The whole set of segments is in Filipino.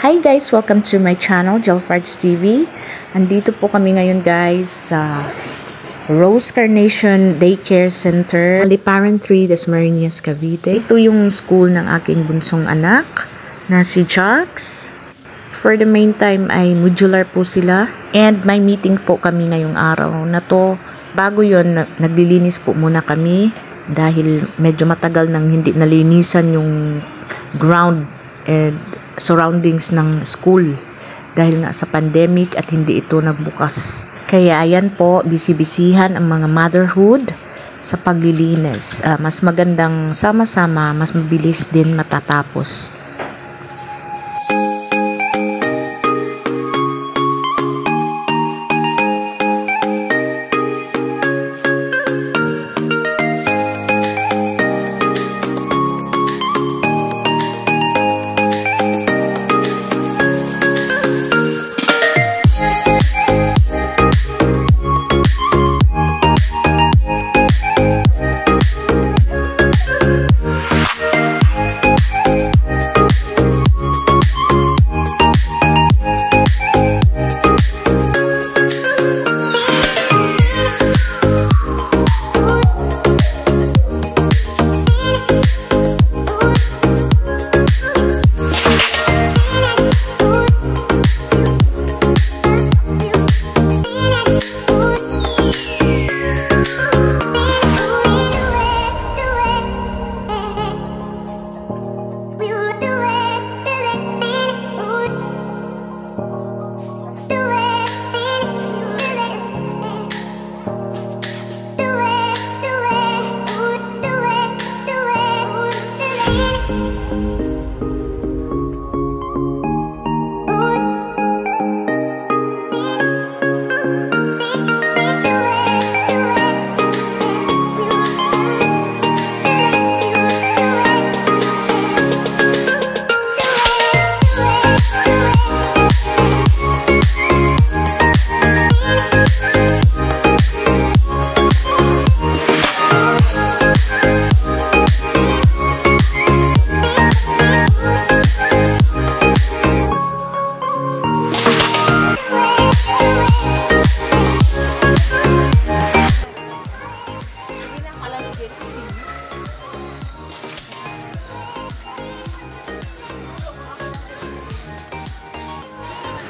Hi guys! Welcome to my channel, Jelfards TV. Andito po kami ngayon guys sa Rose Carnation Daycare Center, Aliparan 3, Dasmariñas, Cavite. Ito yung school ng aking bunsong anak na si Jax. For the meantime ay modular po sila and may meeting po kami ngayong araw na to. Bago yon naglilinis po muna kami dahil medyo matagal nang hindi nalinisan yung ground and surroundings ng school dahil nga sa pandemic at hindi ito nagbukas. Kaya ayan po, bisibisihan ang mga motherhood sa paglilinis. Uh, mas magandang sama-sama, mas mabilis din matatapos.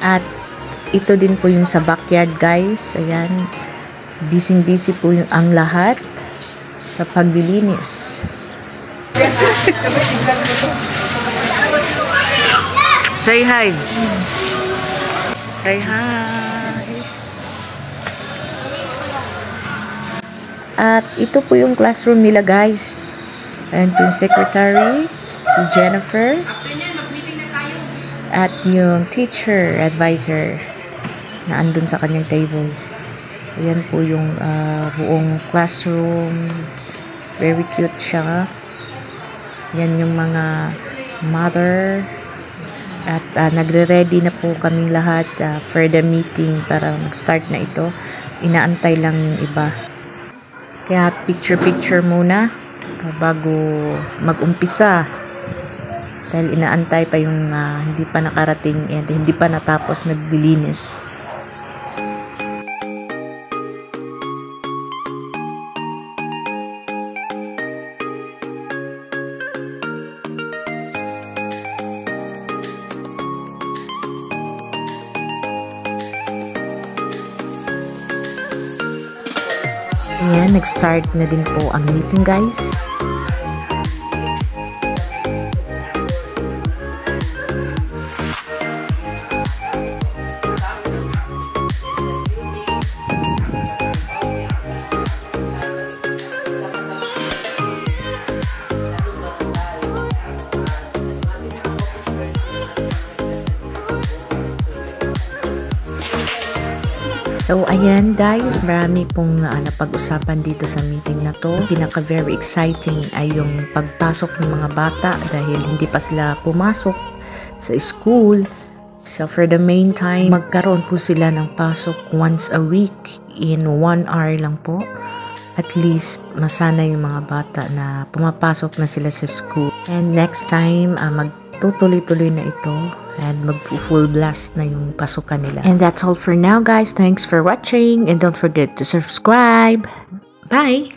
At ito din po yung sa backyard guys. Ayan. Busy busy po yung ang lahat sa paglilinis. Say hi. Say hi. At ito po yung classroom nila guys. Ayan po yung secretary, si Jennifer at yung teacher advisor na andun sa kanyang table. Ayan po yung uh, buong classroom. Very cute siya. Yan yung mga mother. At uh, nagre-ready na po kaming lahat uh, for the meeting para mag-start na ito. Inaantay lang yung iba. Kaya picture-picture muna bago mag-umpisa dahil inaantay pa yung uh, hindi pa nakarating at hindi pa natapos naglilinis. Ayan, nag-start na din po ang meeting guys. So, ayan guys, marami pong uh, napag-usapan dito sa meeting na to. Pinaka very exciting ay yung pagpasok ng mga bata dahil hindi pa sila pumasok sa school. So, for the meantime, magkaroon po sila ng pasok once a week in one hour lang po. At least, masana yung mga bata na pumapasok na sila sa school. And next time, uh, magtutuloy-tuloy na ito and mag-full blast na yung pasukan nila. And that's all for now guys. Thanks for watching and don't forget to subscribe. Bye!